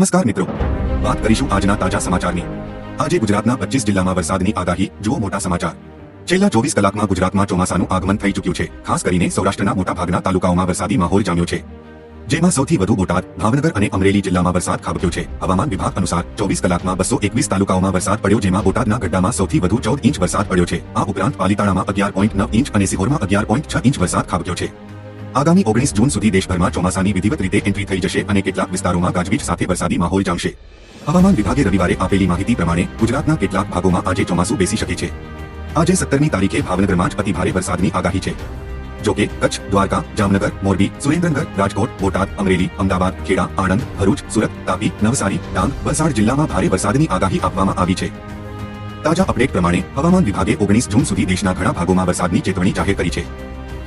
નમસ્કાર મિત્રો. વાત કરીશું આજના તાજા સમાચારની. આજે ગુજરાતના પચીસ જિલ્લામાં વરસાદની આગાહી. જુઓ મોટા સમાચાર. છેલ્લા ચોવીસ કલાકમાં ગુજરાતમાં ચોમાસાનું આગમન થઈ ચૂક્યું છે. ખાસ કરીને સૌરાષ્ટ્રના મોટાભાગના તાલુકાઓમાં વરસાદી માહોલ જામ્યો છે. જેમાં સૌથી વધુ બોટાદ, ભાવનગર અને અમરેલી જિલ્લામાં વરસાદ ખાબક્યો છે. હવામાન વિભાગ અનુસાર ચોવીસ કલાકમાં બસો એકવીસ તાલુકાઓમાં વરસાદ પડ્યો, જેમાં બોટાદના ગઢડામાં સૌથી વધુ ચૌદ ઇંચ વરસાદ પડ્યો છે. આ ઉપરાંત પાલીતાણામાં અગિયાર પોઈન્ટ નવ ઇંચ અને સિહોરમાં અગિયાર પોઈન્ટ છ ઇંચ વરસાદ ખાબક્યો છે. આગામી ઓગણીસ જૂન સુધી દેશભરમાં ચોમાસાની વિધિવત રીતે એન્ટ્રી થઈ જશે અને કેટલાક વિસ્તારોમાં ગાજવીજ સાથે વરસાદી માહોલ જામશે. હવામાન વિભાગે રવિવારે આપેલી માહિતી પ્રમાણે ગુજરાતના કેટલાક ભાગોમાં આજે ચોમાસું બેસી શકે છે. આજે સત્તરમી તારીખે ભાવનગરમાં જ અતિભારે વરસાદની આગાહી છે. જોકે કચ્છ, દ્વારકા, જામનગર, મોરબી, સુરેન્દ્રનગર, રાજકોટ, બોટાદ, અમરેલી, અમદાવાદ, ખેડા, આણંદ, ભરૂચ, સુરત, તાપી, નવસારી, ડાંગ, વલસાડ જિલ્લામાં ભારે વરસાદની આગાહી આપવામાં આવી છે. તાજા અપડેટ પ્રમાણે હવામાન વિભાગે ઓગણીસ જૂન સુધી દેશના ઘણા ભાગોમાં વરસાદની ચેતવણી જાહેર કરી છે.